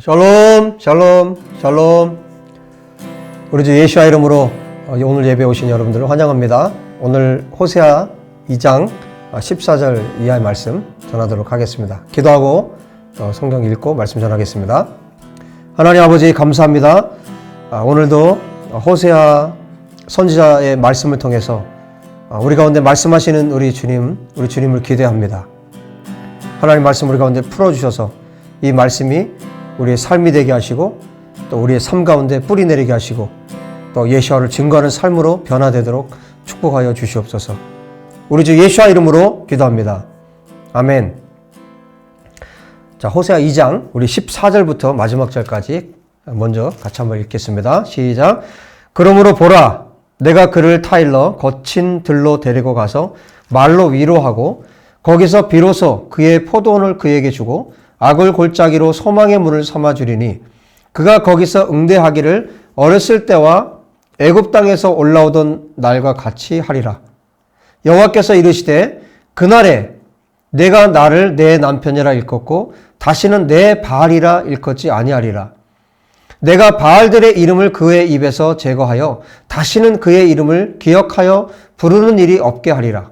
샬롬, 샬롬, 샬롬. 우리 주 예수와 이름으로 어, 오늘 예배 오신 여러분들을 환영합니다. 오늘 호세아 2장 14절 이하의 말씀 전하도록 하겠습니다. 기도하고 어, 성경 읽고 말씀 전하겠습니다. 하나님 아버지 감사합니다. 아, 오늘도 호세아 선지자의 말씀을 통해서 아, 우리 가운데 말씀하시는 우리 주님, 우리 주님을 기대합니다. 하나님 말씀 우리 가운데 풀어주셔서 이 말씀이 우리의 삶이 되게 하시고 또 우리의 삶 가운데 뿌리 내리게 하시고 또 예수와를 증거하는 삶으로 변화되도록 축복하여 주시옵소서. 우리 주 예수와 이름으로 기도합니다. 아멘. 자, 호세아 2장 우리 14절부터 마지막 절까지 먼저 같이 한번 읽겠습니다. 시작. 그러므로 보라 내가 그를 타일러 거친 들로 데리고 가서 말로 위로하고 거기서 비로소 그의 포도원을 그에게 주고 악을 골짜기로 소망의 문을 삼아 주리니 그가 거기서 응대하기를 어렸을 때와 애굽 땅에서 올라오던 날과 같이 하리라. 여호와께서 이르시되 그날에 내가 나를 내 남편이라 일컫고 다시는 내 바알이라 일컫지 아니하리라. 내가 바알들의 이름을 그의 입에서 제거하여 다시는 그의 이름을 기억하여 부르는 일이 없게 하리라.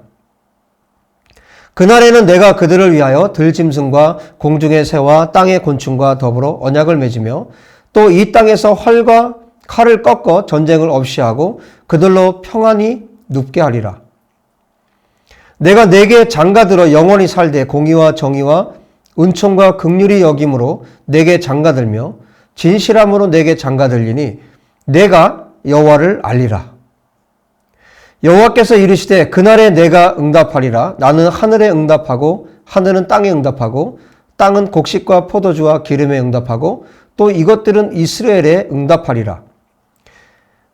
그날에는 내가 그들을 위하여 들짐승과 공중의 새와 땅의 곤충과 더불어 언약을 맺으며 또 이 땅에서 활과 칼을 꺾어 전쟁을 없이 하고 그들로 평안히 눕게 하리라. 내가 내게 장가들어 영원히 살되 공의와 정의와 은총과 극률이 여김으로 내게 장가들며 진실함으로 내게 장가들리니 내가 여호와를 알리라. 여호와께서 이르시되 그날에 내가 응답하리라. 나는 하늘에 응답하고 하늘은 땅에 응답하고 땅은 곡식과 포도주와 기름에 응답하고 또 이것들은 이스라엘에 응답하리라.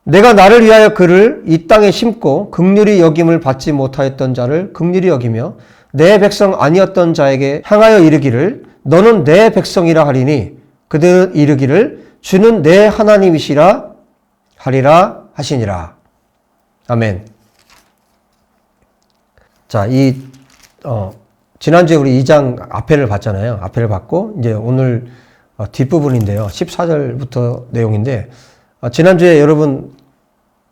내가 나를 위하여 그를 이 땅에 심고 극률이 여김을 받지 못하였던 자를 극률이 여기며 내 백성 아니었던 자에게 향하여 이르기를 너는 내 백성이라 하리니 그들은 이르기를 주는 내 하나님이시라 하리라 하시니라. 아멘. 자, 이, 어, 지난주에 우리 2장 앞에를 봤잖아요. 앞에를 봤고, 이제 오늘 어, 뒷부분인데요. 14절부터 내용인데, 어, 지난주에 여러분,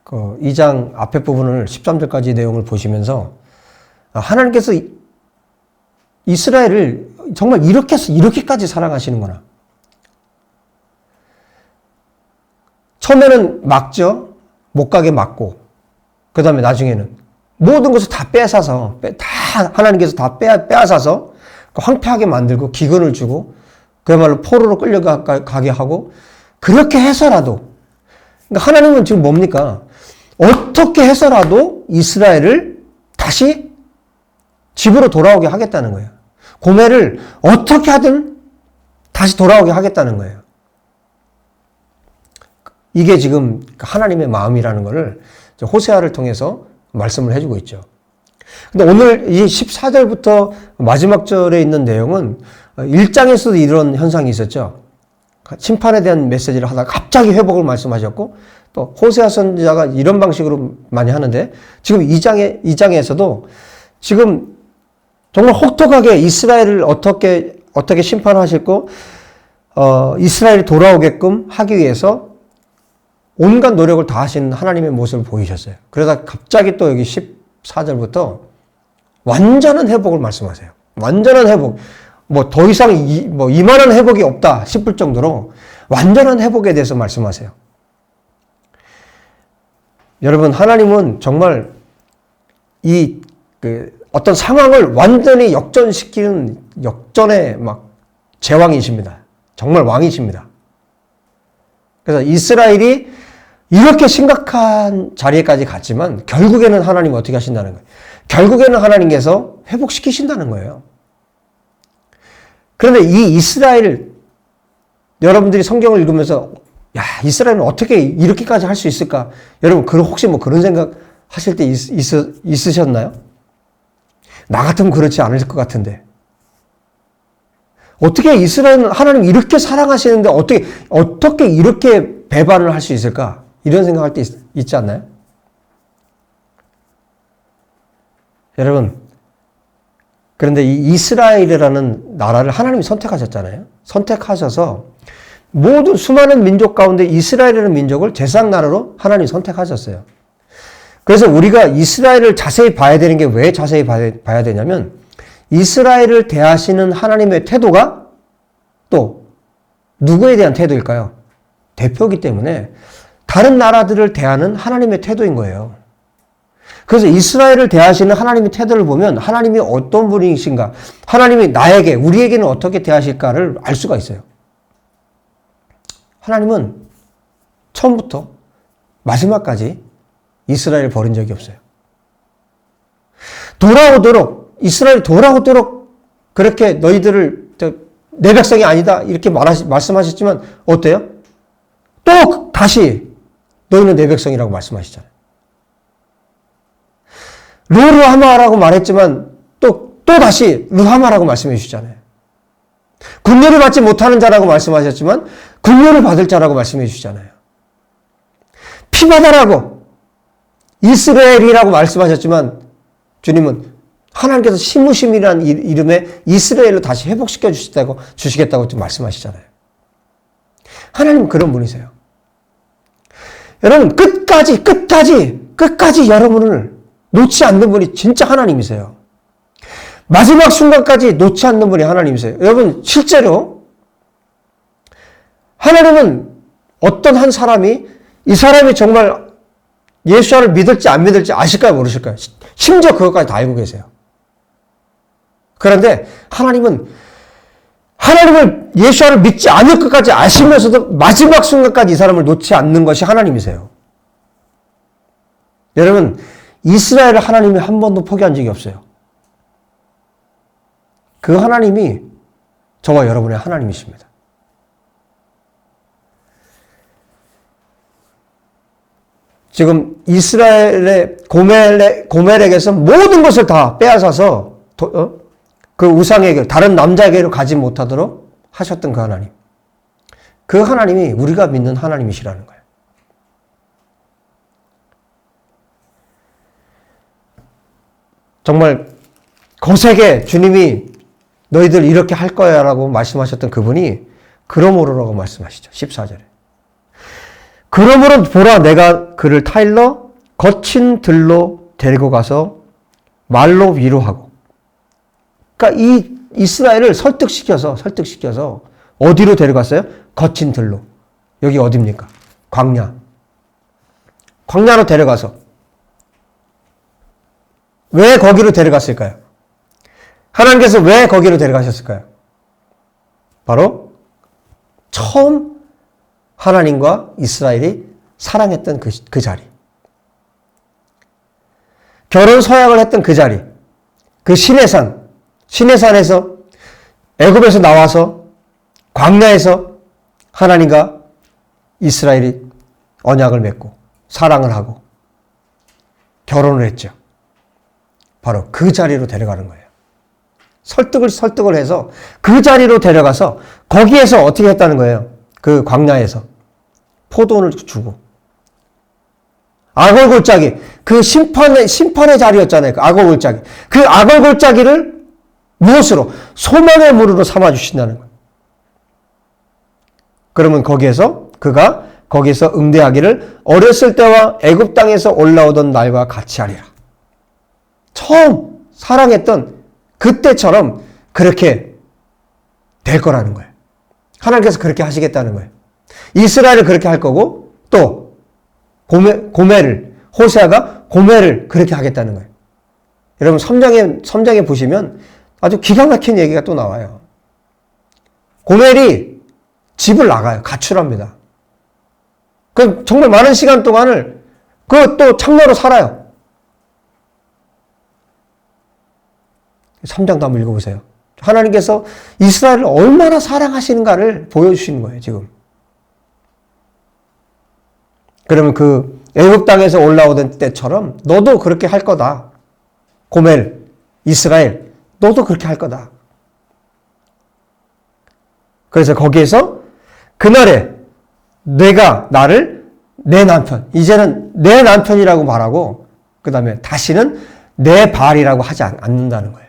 그 2장 앞에 부분을 13절까지 내용을 보시면서, 어, 하나님께서 이- 이스라엘을 정말 이렇게, 이렇게까지 사랑하시는구나. 처음에는 막죠. 못 가게 막고, 그 다음에 나중에는 모든 것을 다 빼앗아서, 빼- 다 하나님께서 다 빼, 빼앗아서 황폐하게 만들고 기근을 주고 그야말로 포로로 끌려가게 하고 그렇게 해서라도 그러니까 하나님은 지금 뭡니까? 어떻게 해서라도 이스라엘을 다시 집으로 돌아오게 하겠다는 거예요. 고매를 어떻게 하든 다시 돌아오게 하겠다는 거예요. 이게 지금 하나님의 마음이라는 것을 호세아를 통해서 말씀을 해주고 있죠. 근데 오늘 이 14절부터 마지막 절에 있는 내용은 1장에서도 이런 현상이 있었죠. 심판에 대한 메시지를 하다가 갑자기 회복을 말씀하셨고 또 호세아 선지자가 이런 방식으로 많이 하는데 지금 2장에 2장에서도 지금 정말 혹독하게 이스라엘을 어떻게 어떻게 심판하실고 어, 이스라엘이 돌아오게끔 하기 위해서 온갖 노력을 다 하신 하나님의 모습을 보이셨어요. 그러다 갑자기 또 여기 14절부터 완전한 회복을 말씀하세요. 완전한 회복. 뭐 더 이상 이, 뭐 이만한 회복이 없다 싶을 정도로 완전한 회복에 대해서 말씀하세요. 여러분, 하나님은 정말 이, 그, 어떤 상황을 완전히 역전시키는 역전의 막 제왕이십니다. 정말 왕이십니다. 그래서 이스라엘이 이렇게 심각한 자리에까지 갔지만 결국에는 하나님 어떻게 하신다는 거예요? 결국에는 하나님께서 회복시키신다는 거예요. 그런데 이 이스라엘 여러분들이 성경을 읽으면서 야 이스라엘은 어떻게 이렇게까지 할 수 있을까? 여러분 그 혹시 뭐 그런 생각 하실 때 있, 있, 있으셨나요? 나 같으면 그렇지 않을 것 같은데 어떻게 이스라엘은 하나님 이렇게 사랑하시는데 어떻게 어떻게 이렇게 배반을 할 수 있을까? 이런 생각할 때 있, 있지 않나요? 여러분 그런데 이 이스라엘이라는 나라를 하나님이 선택하셨잖아요. 선택하셔서 모든 수많은 민족 가운데 이스라엘이라는 민족을 제사장 나라로 하나님 선택하셨어요. 그래서 우리가 이스라엘을 자세히 봐야 되는 게 왜 자세히 봐야, 되냐면 이스라엘을 대하시는 하나님의 태도가 또 누구에 대한 태도일까요? 대표이기 때문에 다른 나라들을 대하는 하나님의 태도인 거예요. 그래서 이스라엘을 대하시는 하나님의 태도를 보면 하나님이 어떤 분이신가, 하나님이 나에게, 우리에게는 어떻게 대하실까를 알 수가 있어요. 하나님은 처음부터 마지막까지 이스라엘을 버린 적이 없어요. 돌아오도록, 이스라엘이 돌아오도록 그렇게 너희들을 내 백성이 아니다. 이렇게 말하시, 말씀하셨지만 어때요? 또 다시 너희는 내 백성이라고 말씀하시잖아요. 루하마라고 말했지만 또, 또 다시 루하마라고 말씀해 주시잖아요. 군료를 받지 못하는 자라고 말씀하셨지만 군료를 받을 자라고 말씀해 주시잖아요. 피바다라고 이스라엘이라고 말씀하셨지만 주님은 하나님께서 시무심이라는 이름의 이스라엘로 다시 회복시켜 주시겠다고, 말씀하시잖아요. 하나님은 그런 분이세요. 여러분, 끝까지, 끝까지, 끝까지 여러분을 놓지 않는 분이 진짜 하나님이세요. 마지막 순간까지 놓지 않는 분이 하나님이세요. 여러분, 실제로 하나님은 어떤 한 사람이 이 사람이 정말 예수를 믿을지 안 믿을지 아실까요? 모르실까요? 심지어 그것까지 다 알고 계세요. 그런데 하나님은 하나님을 예수를 믿지 않을 것까지 아시면서도 마지막 순간까지 이 사람을 놓지 않는 것이 하나님이세요. 여러분, 이스라엘을 하나님이 한 번도 포기한 적이 없어요. 그 하나님이 저와 여러분의 하나님이십니다. 지금 이스라엘의 고멜, 고멜에게서 모든 것을 다 빼앗아서 도, 어? 그 우상에게 다른 남자에게로 가지 못하도록 하셨던 그 하나님. 그 하나님이 우리가 믿는 하나님이시라는 거예요. 정말 거세게 주님이 너희들 이렇게 할 거야 라고 말씀하셨던 그분이 그러므로라고 말씀하시죠. 14절에. 그러므로 보라 내가 그를 타일러 거친 들로 데리고 가서 말로 위로하고 그러니까 이 이스라엘을 설득시켜서 설득시켜서 어디로 데려갔어요? 거친 들로. 여기 어디입니까? 광야. 광야로 데려가서 왜 거기로 데려갔을까요? 하나님께서 왜 거기로 데려가셨을까요? 바로 처음 하나님과 이스라엘이 사랑했던 그, 그 자리. 결혼 서약을 했던 그 자리. 그 신의 산. 신의 산에서 애굽에서 나와서 광야에서 하나님과 이스라엘이 언약을 맺고 사랑을 하고 결혼을 했죠. 바로 그 자리로 데려가는 거예요. 설득을 설득을 해서 그 자리로 데려가서 거기에서 어떻게 했다는 거예요. 그 광야에서 포도를 주고 악을 골짜기 그 심판의 심판의 자리였잖아요. 그 악을 골짜기 그 악을 골짜기를 무엇으로 소망의 물으로 삼아 주신다는 거예요. 그러면 거기에서 그가 거기서 응대하기를 어렸을 때와 애굽 땅에서 올라오던 날과 같이 하리라. 처음 사랑했던 그때처럼 그렇게 될 거라는 거예요. 하나님께서 그렇게 하시겠다는 거예요. 이스라엘을 그렇게 할 거고 또 고메, 고메를 호세아가 고메를 그렇게 하겠다는 거예요. 여러분 섬장에 섬장에 보시면 아주 기가 막힌 얘기가 또 나와요. 고멜이 집을 나가요. 가출합니다. 그 정말 많은 시간 동안을 그 또 창녀로 살아요. 3장도 한번 읽어보세요. 하나님께서 이스라엘을 얼마나 사랑하시는가를 보여주시는 거예요, 지금. 그러면 그 애국 땅에서 올라오던 때처럼 너도 그렇게 할 거다. 고멜, 이스라엘, 너도 그렇게 할 거다. 그래서 거기에서 그날에 내가 나를 내 남편, 이제는 내 남편이라고 말하고, 그 다음에 다시는 내 발이라고 하지 않는다는 거예요.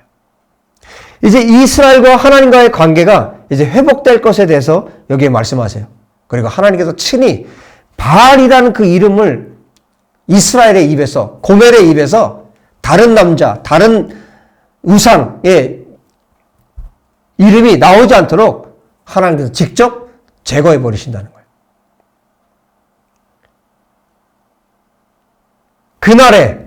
이제 이스라엘과 하나님과의 관계가 이제 회복될 것에 대해서 여기에 말씀하세요. 그리고 하나님께서 친히 바알이라는 그 이름을 이스라엘의 입에서 고멜의 입에서 다른 남자, 다른 우상의 이름이 나오지 않도록 하나님께서 직접 제거해 버리신다는 거예요. 그날에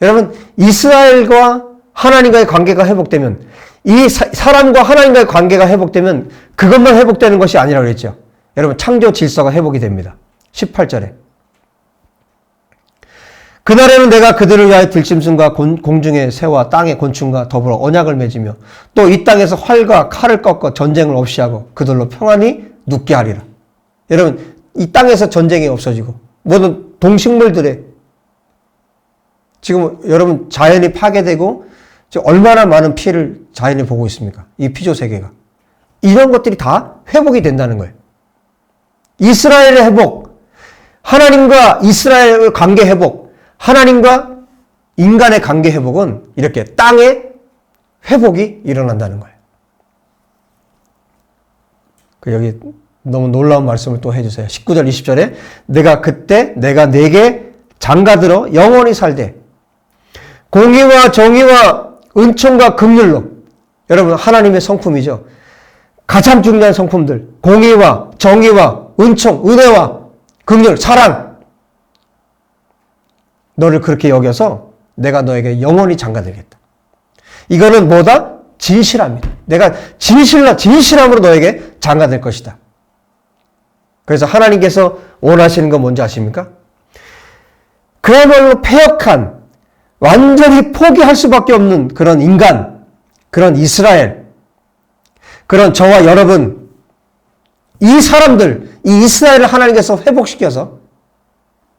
여러분 이스라엘과 하나님과의 관계가 회복되면 이 사, 사람과 하나님과의 관계가 회복되면 그것만 회복되는 것이 아니라 그랬죠. 여러분 창조 질서가 회복이 됩니다. 18절에 그날에는 내가 그들을 위하여 들짐승과 곤- 공중의 새와 땅의 곤충과 더불어 언약을 맺으며 또 이 땅에서 활과 칼을 꺾어 전쟁을 없이 하고 그들로 평안히 눕게 하리라. 여러분 이 땅에서 전쟁이 없어지고 모든 동식물들의 지금 여러분 자연이 파괴되고 얼마나 많은 피해를 자연이 보고 있습니까? 이 피조 세계가 이런 것들이 다 회복이 된다는 거예요. 이스라엘의 회복, 하나님과 이스라엘 관계 회복, 하나님과 인간의 관계 회복은 이렇게 땅의 회복이 일어난다는 거예요. 그 여기 너무 놀라운 말씀을 또 해주세요. 19절, 20절에 내가 그때 내가 내게 장가들어 영원히 살되 공의와 정의와 은총과 긍휼로 여러분 하나님의 성품이죠. 가장 중요한 성품들 공의와 정의와 은총, 은혜와 긍휼, 사랑 너를 그렇게 여겨서 내가 너에게 영원히 장가들겠다. 이거는 뭐다? 진실함이다. 내가 진실라 진실함으로 너에게 장가될 것이다. 그래서 하나님께서 원하시는 건 뭔지 아십니까? 그야말로 폐역한 완전히 포기할 수밖에 없는 그런 인간, 그런 이스라엘, 그런 저와 여러분, 이 사람들, 이 이스라엘을 하나님께서 회복시켜서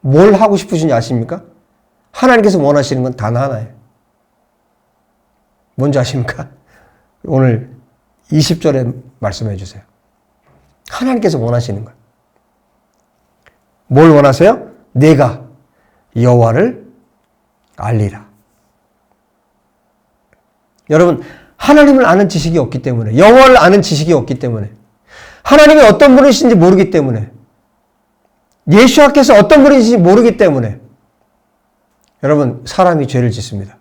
뭘 하고 싶으신지 아십니까? 하나님께서 원하시는 건 단 하나예요. 뭔지 아십니까? 오늘 20절에 말씀해 주세요. 하나님께서 원하시는 거예요. 뭘 원하세요? 내가 여호와를 알리라. 여러분, 하나님을 아는 지식이 없기 때문에, 여호와를 아는 지식이 없기 때문에, 하나님이 어떤 분이신지 모르기 때문에, 예수와께서 어떤 분이신지 모르기 때문에, 여러분, 사람이 죄를 짓습니다.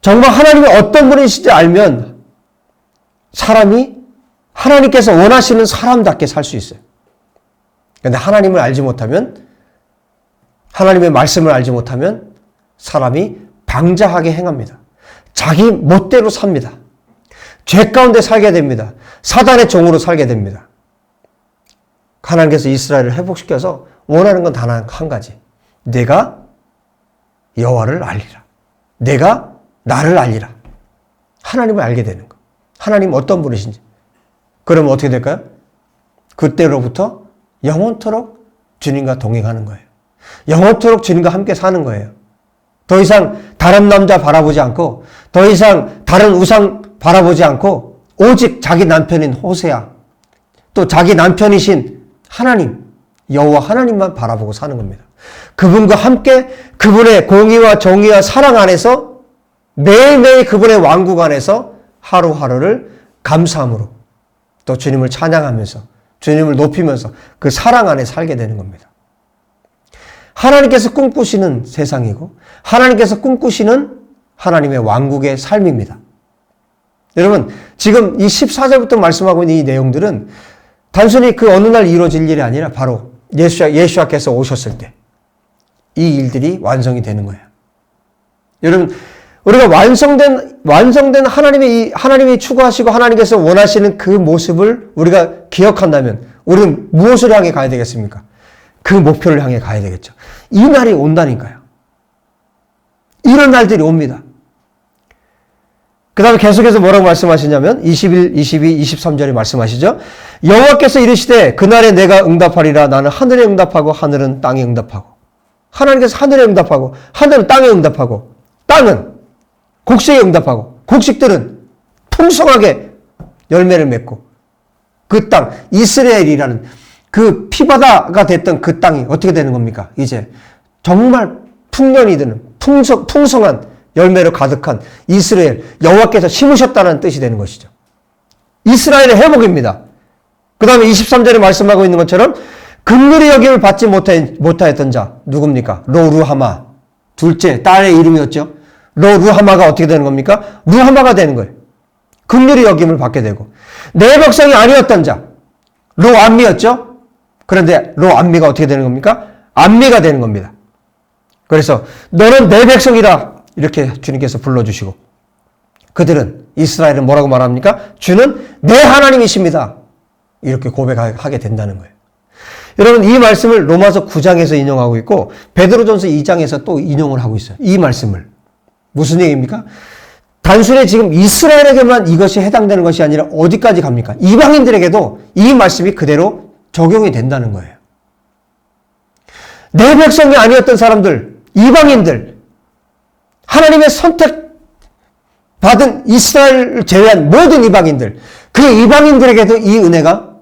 정말 하나님이 어떤 분이신지 알면, 사람이 하나님께서 원하시는 사람답게 살 수 있어요. 근데 하나님을 알지 못하면 하나님의 말씀을 알지 못하면 사람이 방자하게 행합니다. 자기 멋대로 삽니다. 죄 가운데 살게 됩니다. 사단의 종으로 살게 됩니다. 하나님께서 이스라엘을 회복시켜서 원하는 건 단 한 가지. 내가 여호와를 알리라. 내가 나를 알리라. 하나님을 알게 되는 거. 하나님 어떤 분이신지. 그러면 어떻게 될까요? 그때로부터 영원토록 주님과 동행하는 거예요. 영원토록 주님과 함께 사는 거예요. 더 이상 다른 남자 바라보지 않고 더 이상 다른 우상 바라보지 않고 오직 자기 남편인 호세아 또 자기 남편이신 하나님 여호와 하나님만 바라보고 사는 겁니다. 그분과 함께 그분의 공의와 정의와 사랑 안에서 매일매일 그분의 왕국 안에서 하루하루를 감사함으로 또 주님을 찬양하면서 주님을 높이면서 그 사랑 안에 살게 되는 겁니다. 하나님께서 꿈꾸시는 세상이고 하나님께서 꿈꾸시는 하나님의 왕국의 삶입니다. 여러분, 지금 이 14절부터 말씀하고 있는 이 내용들은 단순히 그 어느 날 이루어질 일이 아니라 바로 예수와, 예수와께서 오셨을 때 이 일들이 완성이 되는 거예요. 여러분, 우리가 완성된, 완성된 하나님의 이, 하나님이 추구하시고 하나님께서 원하시는 그 모습을 우리가 기억한다면 우리는 무엇을 향해 가야 되겠습니까? 그 목표를 향해 가야 되겠죠. 이 날이 온다니까요. 이런 날들이 옵니다. 그 다음에 계속해서 뭐라고 말씀하시냐면 21, 22, 23절에 말씀하시죠. 여호와께서 이르시되 그날에 내가 응답하리라 나는 하늘에 응답하고 하늘은 땅에 응답하고 하나님께서 하늘에 응답하고 하늘은 땅에 응답하고 땅은 곡식에 응답하고 곡식들은 풍성하게 열매를 맺고 그 땅 이스라엘이라는 그 피바다가 됐던 그 땅이 어떻게 되는 겁니까? 이제 정말 풍년이 드는 풍성, 풍성한 열매로 가득한 이스라엘 여호와께서 심으셨다는 뜻이 되는 것이죠. 이스라엘의 회복입니다. 그 다음에 23절에 말씀하고 있는 것처럼 긍휼히 여김을 받지 못하, 못하였던 자 누굽니까? 로루하마 둘째 딸의 이름이었죠. 로루하마가 어떻게 되는 겁니까? 루하마가 되는 거예요. 긍휼히 여김을 받게 되고 내 백성이 아니었던 자 로암미였죠. 그런데 로암미가 어떻게 되는 겁니까? 암미가 되는 겁니다. 그래서 너는 내 백성이다 이렇게 주님께서 불러주시고 그들은 이스라엘은 뭐라고 말합니까? 주는 내 하나님이십니다. 이렇게 고백하게 된다는 거예요. 여러분 이 말씀을 로마서 9장에서 인용하고 있고 베드로전서 2장에서 또 인용을 하고 있어요. 이 말씀을 무슨 얘기입니까? 단순히 지금 이스라엘에게만 이것이 해당되는 것이 아니라 어디까지 갑니까? 이방인들에게도 이 말씀이 그대로 적용이 된다는 거예요. 내 백성이 아니었던 사람들, 이방인들, 하나님의 선택 받은 이스라엘을 제외한 모든 이방인들, 그 이방인들에게도 이 은혜가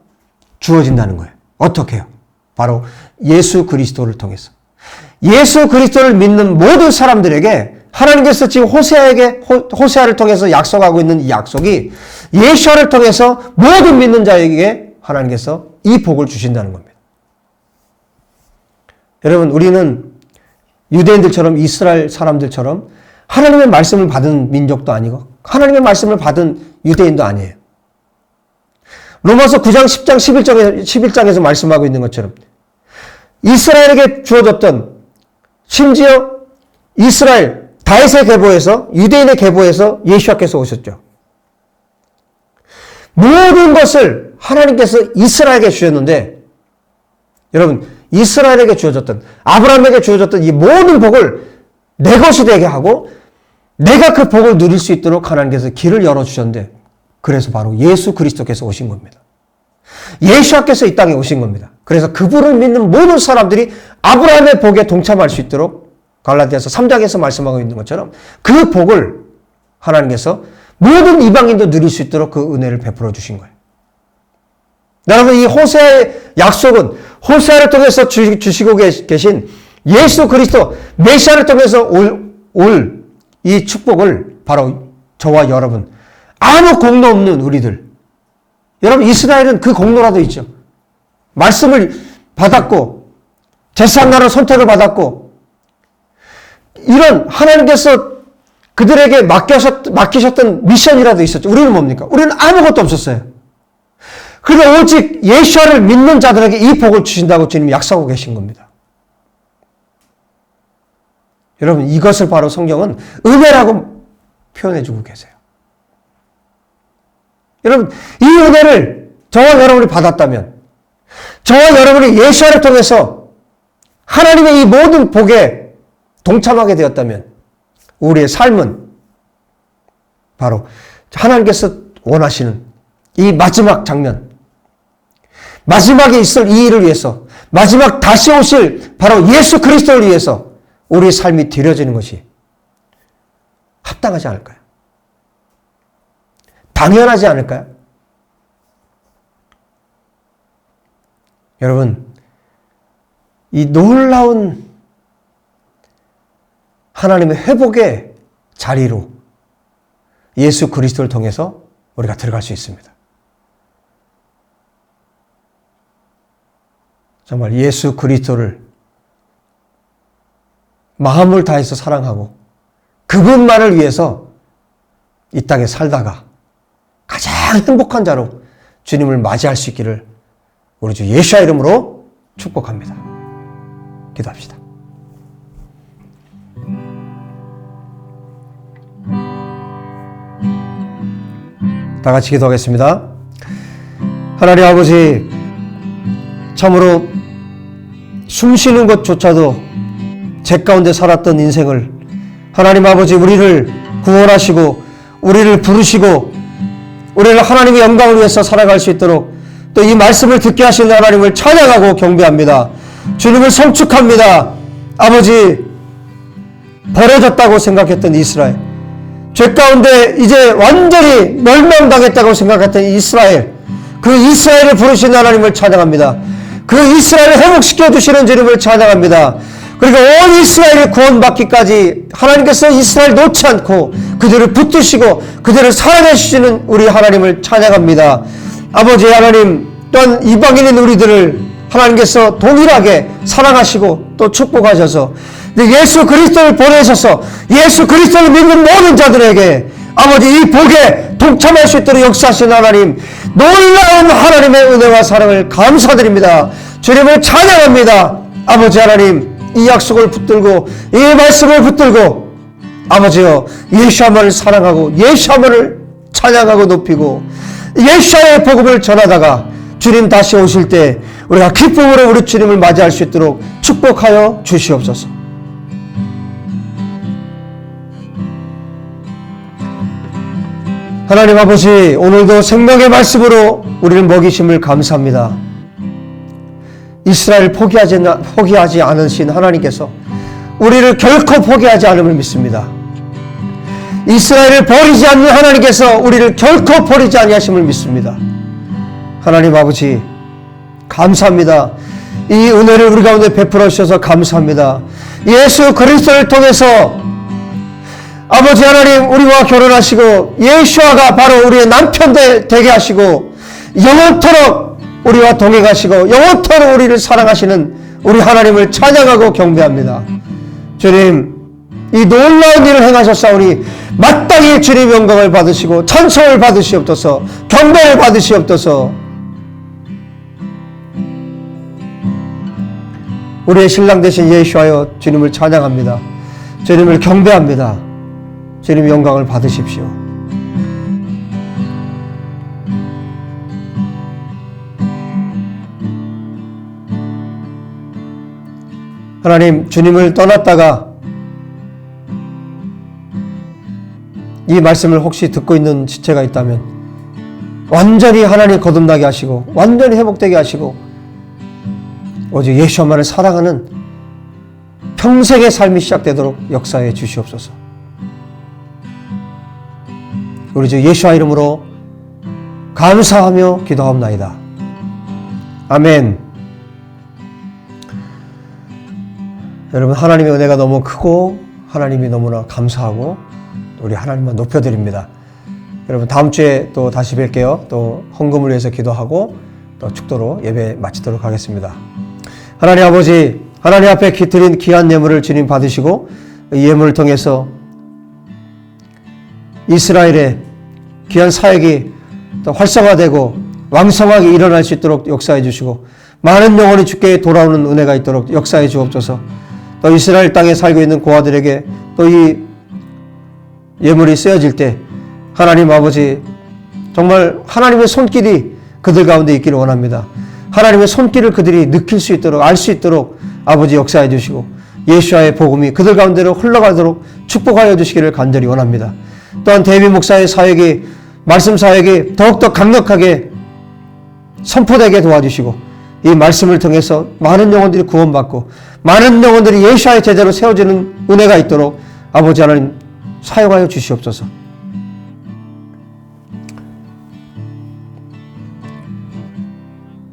주어진다는 거예요. 어떻게 해요? 바로 예수 그리스도를 통해서. 예수 그리스도를 믿는 모든 사람들에게 하나님께서 지금 호세아에게 호세아를 통해서 약속하고 있는 이 약속이 예수를 통해서 모든 믿는 자에게 하나님께서 이 복을 주신다는 겁니다. 여러분 우리는 유대인들처럼 이스라엘 사람들처럼 하나님의 말씀을 받은 민족도 아니고 하나님의 말씀을 받은 유대인도 아니에요. 로마서 9장 10장 11장에, 11장에서 말씀하고 있는 것처럼 이스라엘에게 주어졌던 심지어 이스라엘 다윗의 계보에서 유대인의 계보에서 예수와께서 오셨죠. 모든 것을 하나님께서 이스라엘에게 주셨는데 여러분 이스라엘에게 주어졌던 아브라함에게 주어졌던 이 모든 복을 내 것이 되게 하고 내가 그 복을 누릴 수 있도록 하나님께서 길을 열어 주셨는데 그래서 바로 예수 그리스도께서 오신 겁니다. 예수께서 이 땅에 오신 겁니다. 그래서 그분을 믿는 모든 사람들이 아브라함의 복에 동참할 수 있도록 갈라디아서 3장에서 말씀하고 있는 것처럼 그 복을 하나님께서 모든 이방인도 누릴 수 있도록 그 은혜를 베풀어 주신 거예요. 여러분 이 호세의 약속은 호세를 통해서 주시고 계신 예수 그리스도 메시아를 통해서 올 이 축복을 바로 저와 여러분 아무 공로 없는 우리들 여러분 이스라엘은 그 공로라도 있죠. 말씀을 받았고 제사장나라 선택을 받았고 이런 하나님께서 그들에게 맡겨셨, 맡기셨던 미션이라도 있었죠. 우리는 뭡니까? 우리는 아무것도 없었어요. 그런데 오직 예수를 믿는 자들에게 이 복을 주신다고 주님이 약속하고 계신 겁니다. 여러분 이것을 바로 성경은 은혜라고 표현해주고 계세요. 여러분 이 은혜를 저와 여러분이 받았다면 저와 여러분이 예수를 통해서 하나님의 이 모든 복에 동참하게 되었다면 우리의 삶은 바로 하나님께서 원하시는 이 마지막 장면 마지막에 있을 이 일을 위해서 마지막 다시 오실 바로 예수 그리스도를 위해서 우리의 삶이 드려지는 것이 합당하지 않을까요? 당연하지 않을까요? 여러분, 이 놀라운 하나님의 회복의 자리로 예수 그리스도를 통해서 우리가 들어갈 수 있습니다. 정말 예수 그리스도를 마음을 다해서 사랑하고 그분만을 위해서 이 땅에 살다가 가장 행복한 자로 주님을 맞이할 수 있기를 우리 주 예수와 이름으로 축복합니다. 기도합시다. 다 같이 기도하겠습니다. 하나님 아버지, 참으로 숨 쉬는 것조차도 제 가운데 살았던 인생을 하나님 아버지 우리를 구원하시고 우리를 부르시고 우리를 하나님의 영광을 위해서 살아갈 수 있도록 또 이 말씀을 듣게 하신 하나님을 찬양하고 경배합니다. 주님을 성축합니다. 아버지 버려졌다고 생각했던 이스라엘 죄 가운데 이제 완전히 멸망당했다고 생각했던 이스라엘 그 이스라엘을 부르신 하나님을 찬양합니다. 그 이스라엘을 회복시켜 주시는 주님을 찬양합니다. 그리고 온 이스라엘이 구원받기까지 하나님께서 이스라엘 놓지 않고 그들을 붙드시고 그들을 살아내 주시는 우리 하나님을 찬양합니다. 아버지 하나님 또한 이방인인 우리들을 하나님께서 동일하게 사랑하시고 또 축복하셔서 예수 그리스도를 보내셔서 예수 그리스도를 믿는 모든 자들에게 아버지 이 복에 동참할 수 있도록 역사하신 하나님 놀라운 하나님의 은혜와 사랑을 감사드립니다. 주님을 찬양합니다. 아버지 하나님 이 약속을 붙들고 이 말씀을 붙들고 아버지여 예수하만을 사랑하고 예수하만을 찬양하고 높이고 예수의 복음을 전하다가 주님 다시 오실 때 우리가 기쁨으로 우리 주님을 맞이할 수 있도록 축복하여 주시옵소서. 하나님 아버지 오늘도 생명의 말씀으로 우리를 먹이심을 감사합니다. 이스라엘 포기하지, 포기하지 않으신 하나님께서 우리를 결코 포기하지 않음을 믿습니다. 이스라엘을 버리지 않는 하나님께서 우리를 결코 버리지 아니하심을 믿습니다. 하나님 아버지 감사합니다. 이 은혜를 우리 가운데 베풀어 주셔서 감사합니다. 예수 그리스도를 통해서 아버지 하나님 우리와 결혼하시고 예수아가 바로 우리의 남편 되, 되게 하시고 영원토록 우리와 동행하시고 영원토록 우리를 사랑하시는 우리 하나님을 찬양하고 경배합니다. 주님 이 놀라운 일을 행하셨사오니 마땅히 주님 영광을 받으시고 찬송을 받으시옵소서 경배를 받으시옵소서 우리의 신랑 되신 예수하여 주님을 찬양합니다. 주님을 경배합니다. 주님 영광을 받으십시오. 하나님, 주님을 떠났다가 이 말씀을 혹시 듣고 있는 지체가 있다면 완전히 하나님 거듭나게 하시고 완전히 회복되게 하시고 오직 예수만을 사랑하는 평생의 삶이 시작되도록 역사해 주시옵소서. 우리 주 예수와 이름으로 감사하며 기도하옵나이다. 아멘. 여러분 하나님의 은혜가 너무 크고 하나님이 너무나 감사하고 우리 하나님만 높여드립니다. 여러분 다음 주에 또 다시 뵐게요. 또 헌금을 위해서 기도하고 또 축도로 예배 마치도록 하겠습니다. 하나님 아버지 하나님 앞에 기드린 귀한 예물을 주님 받으시고 이 예물을 통해서 이스라엘의 귀한 사역이 또 활성화되고 왕성하게 일어날 수 있도록 역사해 주시고 많은 영혼이 주께 돌아오는 은혜가 있도록 역사해 주옵소서. 또 이스라엘 땅에 살고 있는 고아들에게 또 이 예물이 쓰여질 때 하나님 아버지 정말 하나님의 손길이 그들 가운데 있기를 원합니다. 하나님의 손길을 그들이 느낄 수 있도록 알 수 있도록 아버지 역사해 주시고 예수와의 복음이 그들 가운데로 흘러가도록 축복하여 주시기를 간절히 원합니다. 또한 대비 목사의 사역이 말씀 사역이 더욱더 강력하게 선포되게 도와주시고 이 말씀을 통해서 많은 영혼들이 구원받고 많은 영혼들이 예수와의 제자로 세워지는 은혜가 있도록 아버지 하나님 사용하여 주시옵소서.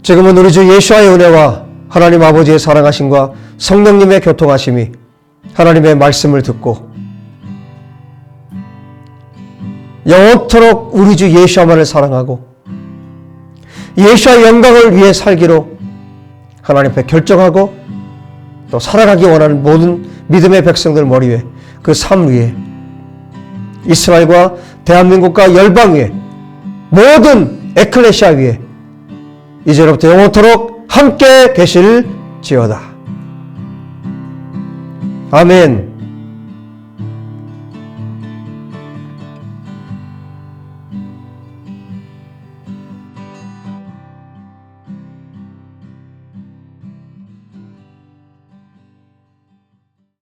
지금은 우리 주 예수와의 은혜와 하나님 아버지의 사랑하심과 성령님의 교통하심이 하나님의 말씀을 듣고 영원토록 우리 주 예수와만을 사랑하고 예수와의 영광을 위해 살기로 하나님 앞에 결정하고 또 살아가기 원하는 모든 믿음의 백성들 머리 위에 그 삶 위에 이스라엘과 대한민국과 열방 위에 모든 에클레시아 위에 이제로부터 영원토록 함께 계실 지어다. 아멘.